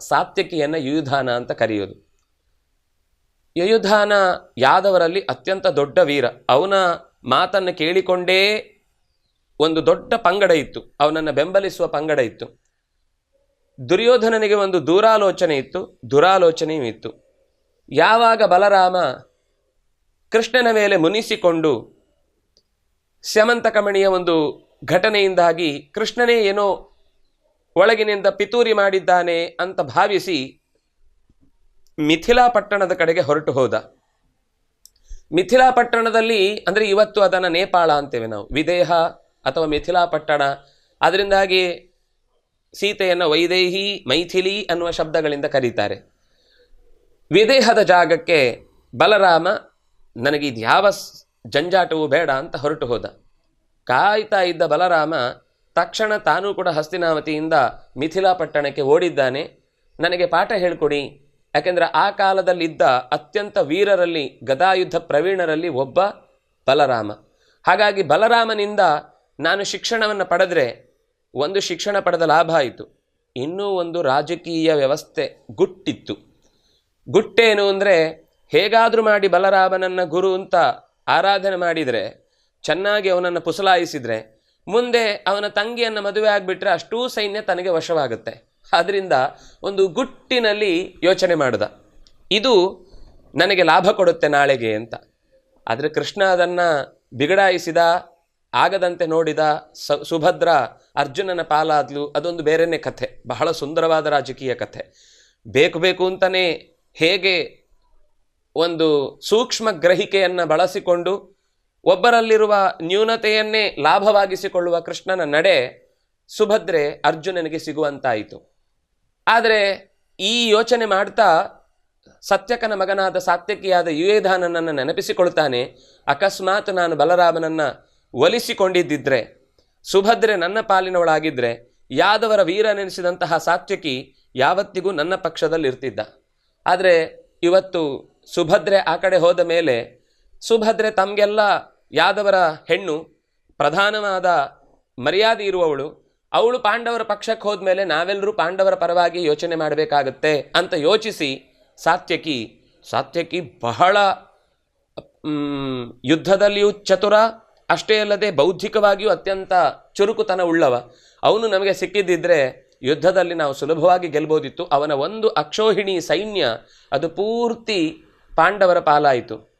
ಸಾತ್ಯಕಿಯನ್ನು ಯುಯುಧಾನ ಅಂತ ಕರೆಯೋದು ಯಯುಧಾನ ಯಾದವರಲ್ಲಿ ಅತ್ಯಂತ ದೊಡ್ಡ ವೀರ. ಅವನ ಮಾತನ್ನು ಕೇಳಿಕೊಂಡೇ ಒಂದು ದೊಡ್ಡ ಪಂಗಡ ಇತ್ತು. ಅವನನ್ನು ಬೆಂಬಲಿಸುವ ಪಂಗಡ ಇತ್ತು. ದುರ್ಯೋಧನನಿಗೆ ಒಂದು ದೂರಾಲೋಚನೆ ಇತ್ತು. ದುರಾಲೋಚನೆಯೂ ಇತ್ತು. ಯಾವಾಗ ಬಲರಾಮ ಕೃಷ್ಣನ ಮೇಲೆ ಮುನಿಸಿಕೊಂಡು ಸ್ಯಮಂತಕಮಣಿಯ ಒಂದು ಘಟನೆಯಿಂದಾಗಿ ಕೃಷ್ಣನೇ ಏನೋ ಒಳಗಿನಿಂದ ಪಿತೂರಿ ಮಾಡಿದ್ದಾನೆ ಅಂತ ಭಾವಿಸಿ ಮಿಥಿಲಾ ಪಟ್ಟಣದ ಕಡೆಗೆ ಹೊರಟು ಹೋದ. ಮಿಥಿಲಾ ಪಟ್ಟಣದಲ್ಲಿ, ಅಂದರೆ ಇವತ್ತು ಅದನ್ನು ನೇಪಾಳ ಅಂತೇವೆ ನಾವು. ವಿದೇಹ ಅಥವಾ ಮಿಥಿಲಾ ಪಟ್ಟಣ. ಅದರಿಂದಾಗಿ ಸೀತೆಯನ್ನು ವೈದೇಹಿ, ಮೈಥಿಲಿ ಅನ್ನುವ ಶಬ್ದಗಳಿಂದ ಕರೀತಾರೆ. ವಿದೇಹದ ಜಾಗಕ್ಕೆ ಬಲರಾಮ ನನಗೆ ಇದು ಯಾವ ಜಂಜಾಟವೂ ಬೇಡ ಅಂತ ಹೊರಟು ಹೋದ. ಕಾಯ್ತಾ ಇದ್ದ ಬಲರಾಮ ತಕ್ಷಣ ತಾನೂ ಕೂಡ ಹಸ್ತಿನಾವತಿಯಿಂದ ಮಿಥಿಲಾ ಪಟ್ಟಣಕ್ಕೆ ಓಡಿದ್ದಾನೆ. ನನಗೆ ಪಾಠ ಹೇಳಿಕೊಡಿ. ಯಾಕೆಂದರೆ ಆ ಕಾಲದಲ್ಲಿದ್ದ ಅತ್ಯಂತ ವೀರರಲ್ಲಿ, ಗದಾಯುದ್ಧ ಪ್ರವೀಣರಲ್ಲಿ ಒಬ್ಬ ಬಲರಾಮ. ಹಾಗಾಗಿ ಬಲರಾಮನಿಂದ ನಾನು ಶಿಕ್ಷಣವನ್ನು ಪಡೆದರೆ ಒಂದು ಶಿಕ್ಷಣ ಪಡೆದ ಲಾಭ ಆಯಿತು. ಇನ್ನೂ ಒಂದು ರಾಜಕೀಯ ವ್ಯವಸ್ಥೆ ಗುಟ್ಟಿತ್ತು. ಗುಟ್ಟೇನು ಅಂದರೆ, ಹೇಗಾದರೂ ಮಾಡಿ ಬಲರಾಮನನ್ನು ಗುರು ಅಂತ ಆರಾಧನೆ ಮಾಡಿದರೆ, ಚೆನ್ನಾಗಿ ಅವನನ್ನು ಪುಸಲಾಯಿಸಿದರೆ ಮುಂದೆ ಅವನ ತಂಗಿಯನ್ನು ಮದುವೆ ಆಗಿಬಿಟ್ರೆ ಅಷ್ಟೂ ಸೈನ್ಯ ತನಗೆ ವಶವಾಗುತ್ತೆ. ಆದ್ದರಿಂದ ಒಂದು ಗುಟ್ಟಿನಲ್ಲಿ ಯೋಚನೆ ಮಾಡಿದ. ಇದು ನನಗೆ ಲಾಭ ಕೊಡುತ್ತೆ ನಾಳೆಗೆ ಅಂತ. ಆದರೆ ಕೃಷ್ಣ ಅದನ್ನು ಬಿಗಡಾಯಿಸಿದ, ಆಗದಂತೆ ನೋಡಿದ ಸ, ಸುಭದ್ರ ಅರ್ಜುನನ ಪಾಲಾದ್ಲು ಅದೊಂದು ಬೇರೆಯೇ ಕಥೆ, ಬಹಳ ಸುಂದರವಾದ ರಾಜಕೀಯ ಕಥೆ. ಬೇಕು ಬೇಕು ಅಂತಲೇ ಹೇಗೆ ಒಂದು ಸೂಕ್ಷ್ಮ ಗ್ರಹಿಕೆಯನ್ನು ಬಳಸಿಕೊಂಡು ಒಬ್ಬರಲ್ಲಿರುವ ನ್ಯೂನತೆಯನ್ನೇ ಲಾಭವಾಗಿಸಿಕೊಳ್ಳುವ ಕೃಷ್ಣನ ನಡೆ ಸುಭದ್ರೆ ಅರ್ಜುನನಿಗೆ ಸಿಗುವಂತಾಯಿತು. ಆದರೆ ಈ ಯೋಚನೆ ಮಾಡ್ತಾ ಸತ್ಯಕನ ಮಗನಾದ ಸಾತ್ಯಕಿಯಾದ ಯುವೇಧಾನನನ್ನು ನೆನಪಿಸಿಕೊಳ್ತಾನೆ. ಅಕಸ್ಮಾತ್ ನಾನು ಬಲರಾಮನನ್ನು ಒಲಿಸಿಕೊಂಡಿದ್ದಿದ್ರೆ, ಸುಭದ್ರೆ ನನ್ನ ಪಾಲಿನವಳಾಗಿದ್ದರೆ ಯಾದವರ ವೀರನೆನಿಸಿದಂತಹ ಸಾತ್ಯಕಿ ಯಾವತ್ತಿಗೂ ನನ್ನ ಪಕ್ಷದಲ್ಲಿರ್ತಿದ್ದ. ಆದರೆ ಇವತ್ತು ಸುಭದ್ರೆ ಆ ಕಡೆ ಹೋದ ಮೇಲೆ ಸುಭದ್ರೆ ತಮಗೆಲ್ಲ ಯಾದವರ ಹೆಣ್ಣು ಪ್ರಧಾನವಾದ ಮರ್ಯಾದೆ ಇರುವವಳು, ಅವಳು ಪಾಂಡವರ ಪಕ್ಷಕ್ಕೆ ಹೋದ್ಮೇಲೆ ನಾವೆಲ್ಲರೂ ಪಾಂಡವರ ಪರವಾಗಿ ಯೋಚನೆ ಮಾಡಬೇಕಾಗತ್ತೆ ಅಂತ ಯೋಚಿಸಿ ಸಾತ್ಯಕಿ ಸಾತ್ಯಕಿ ಬಹಳ ಯುದ್ಧದಲ್ಲಿಯೂ ಚತುರ, ಅಷ್ಟೇ ಅಲ್ಲದೆ ಬೌದ್ಧಿಕವಾಗಿಯೂ ಅತ್ಯಂತ ಚುರುಕುತನ ಉಳ್ಳವ. ಅವನು ನಮಗೆ ಸಿಕ್ಕಿದ್ದಿದ್ರೆ ಯುದ್ಧದಲ್ಲಿ ನಾವು ಸುಲಭವಾಗಿ ಗೆಲ್ಬೋದಿತ್ತು. ಅವನ ಒಂದು ಅಕ್ಷೋಹಿಣಿ ಸೈನ್ಯ ಅದು ಪೂರ್ತಿ ಪಾಂಡವರ ಪಾಲಾಯಿತು.